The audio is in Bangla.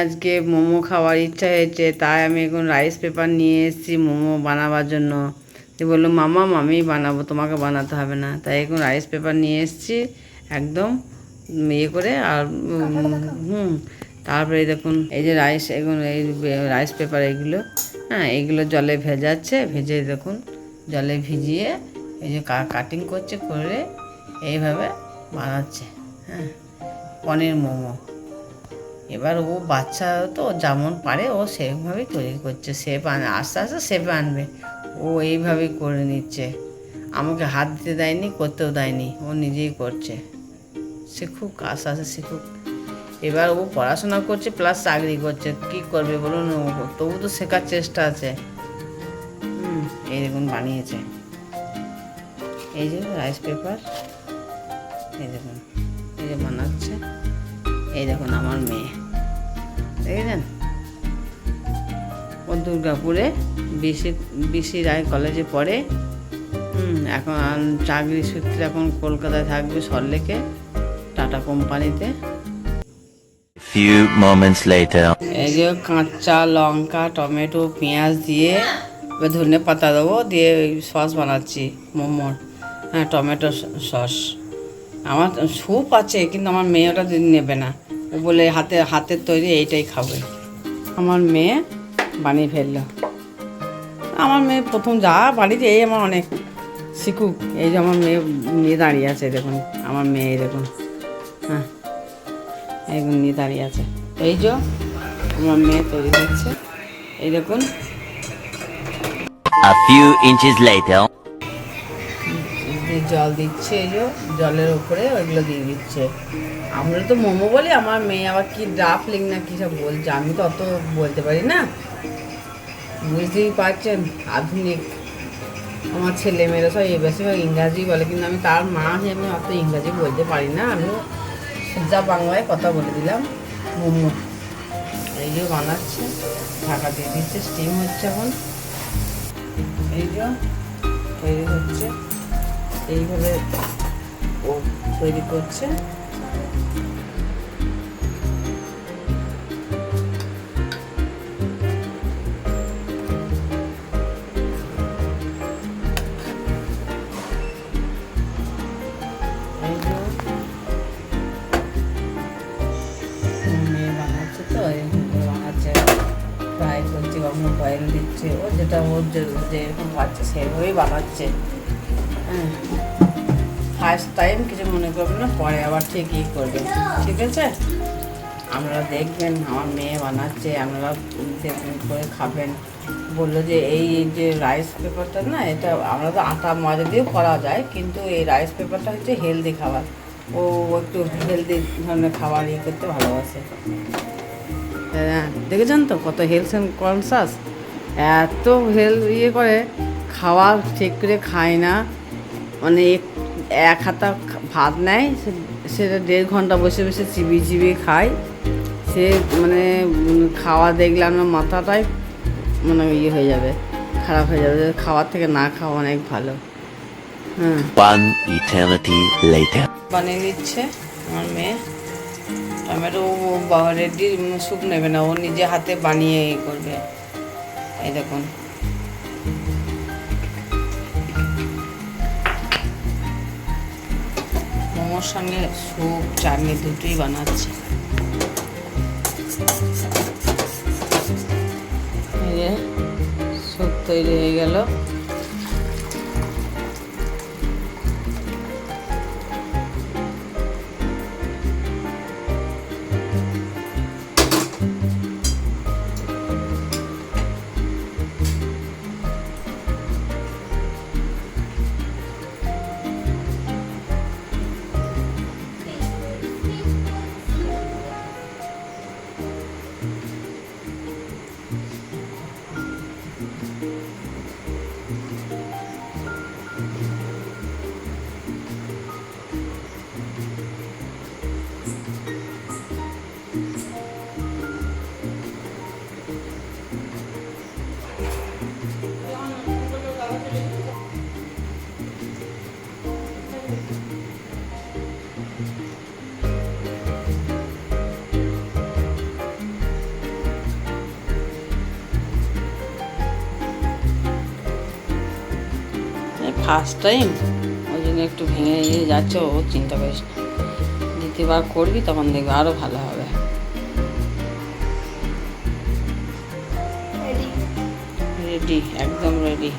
আজকে মোমো খাওয়ার ইচ্ছা হয়েছে তাই আমি এখন রাইস পেপার নিয়ে এসেছি মোমো বানাবার জন্য। তো বলল মামা আমি বানাবো তোমাকে বানাতে হবে না। তাই এখন রাইস পেপার নিয়ে এসেছি একদম ইয়ে করে আর হুম তারপরে দেখুন এই যে রাইস এখন এই রাইস পেপার এগুলো হ্যাঁ এগুলো জলে ভেজাচ্ছে ভেজে দেখুন জলে ভিজিয়ে এই যে কাটিং করছে করে এইভাবে বানাচ্ছে হ্যাঁ পনির মোমো। এবার ও বাচ্চা তো যেমন পারে, ও সেরকমভাবেই তৈরি করছে। শেপ আনে আস্তে আস্তে শেপে আনবে। ও এইভাবেই করে নিচ্ছে। আমাকে হাত দিতে দেয়নি, করতেও দেয়নি। ও নিজেই করছে। শিখুক আস্তে আস্তে শিখুক এবার ও পড়াশোনা করছে প্লাস চাকরি করছে। কি করবে বলুন তবু তো শেখার চেষ্টা আছে। হুম, এই দেখুন বানিয়েছে। এই যে রাইস পেপার এই দেখুন, এই যে বানাচ্ছে। এই দেখুন আমার মেয়ে। দেখেছেন ও দুর্গাপুরে বিসি বিসি রায় কলেজে পড়ে। হুম এখন চাকরি সূত্রে এখন কলকাতায় থাকবে সরলেকে টাটা কোম্পানিতে। Few moments later. এই যে কাঁচা লঙ্কা টমেটো পেঁয়াজ দিয়ে ধনে পাতা দেবো দিয়ে সস বানাচ্ছি মোমোর। হ্যাঁ টমেটো সস। আমার স্যুপ আছে কিন্তু আমার মেয়ে ওটা নেবে না। বলে, হাতে, হাতের তৈরি এইটাই খাবে। আমার মেয়ে বানিয়ে ফেলল। আমার মেয়ে প্রথম যা বাড়িতে এই আমার অনেক শিখুক এই যে আমার মেয়ে, নিয়ে দাঁড়িয়ে আছে, দেখুন, আমার মেয়ে দেখুন। হ্যাঁ এইগুলো নিয়ে দাঁড়িয়ে আছে। এই যে আমার মেয়ে তৈরি হচ্ছে। এই দেখুন। A few inches later. জল দিচ্ছে, এই যে জলের উপরে ওইগুলো দিয়ে দিচ্ছে। আমরা তো মোমো বলি, আমার মেয়ে আবার কি ডাফলিং না কী সব বলছে, আমি তো অত বলতে পারি না। বুঝতেই পারছেন, আধুনিক। আমার ছেলে মেয়েরা সব এ বেশিরভাগ ইংরাজি বলে, কিন্তু আমি তার মা হয়ে আমি অত ইংরাজি বলতে পারি না। আমিও সোজা বাংলায় কথা বলে দিলাম, মোমো। এই যে বানাচ্ছে, ঢাকা দিয়ে দিচ্ছে স্টিম হচ্ছে এখন। এই যে হচ্ছে। এইভাবে ও তৈরি করছে। ফ্রাই করছে কখনো বয়েল দিচ্ছে ও, যেটা ওর যেরকম পাচ্ছে সেভাবেই বানাচ্ছে। ফার্স্ট টাইম কিছু মনে করবেন না, পরে আবার ঠিকই করবেন, ঠিক আছে? আপনারা দেখবেন, আমার মেয়ে বানাচ্ছে আপনারা দেখবেন করে খাবেন। বলল যে এই যে রাইস পেপারটা না, এটা আমরা তো আটা ময়দা দিয়েও করা যায়, কিন্তু এই রাইস পেপারটা হচ্ছে হেলদি খাবার। ও একটু হেলদি ধরনের খাবার ইয়ে করতে ভালোবাসে। হ্যাঁ দেখেছেন তো কত হেলথ অ্যান্ড কনসাস এত হেলথ ইয়ে করে, খাওয়া ঠিক করে খায় না। মানে এক- হাতা ভাত নেয় সে- সেটা দেড় ঘণ্টা বসে বসে চিবিয়ে চিবিয়ে খায়। সে মানে খাওয়া দেখলে আমার মাথাটাই মানে ইয়ে হয়ে যাবে খারাপ হয়ে যাবে। খাওয়ার থেকে না খাওয়া অনেক ভালো। হ্যাঁ. বানিয়ে দিচ্ছে আমার মেয়ে। টমেটো রেডি স্যুপ নেবে না ও নিজে হাতে বানিয়ে ইয়ে করবে। এই দেখুন। মোমোর সঙ্গে স্যুপ চাটনি দুটোই বানাচ্ছি। সুপ তৈরি হয়ে গেল। ফার্স্ট টাইম ওই জন্য একটু ভেঙে নিয়ে যাচ্ছে ও চিন্তা করিস না। দ্বিতীয়বার করবি তখন দেখবি আরও ভালো হবে। রেডি একদম রেডি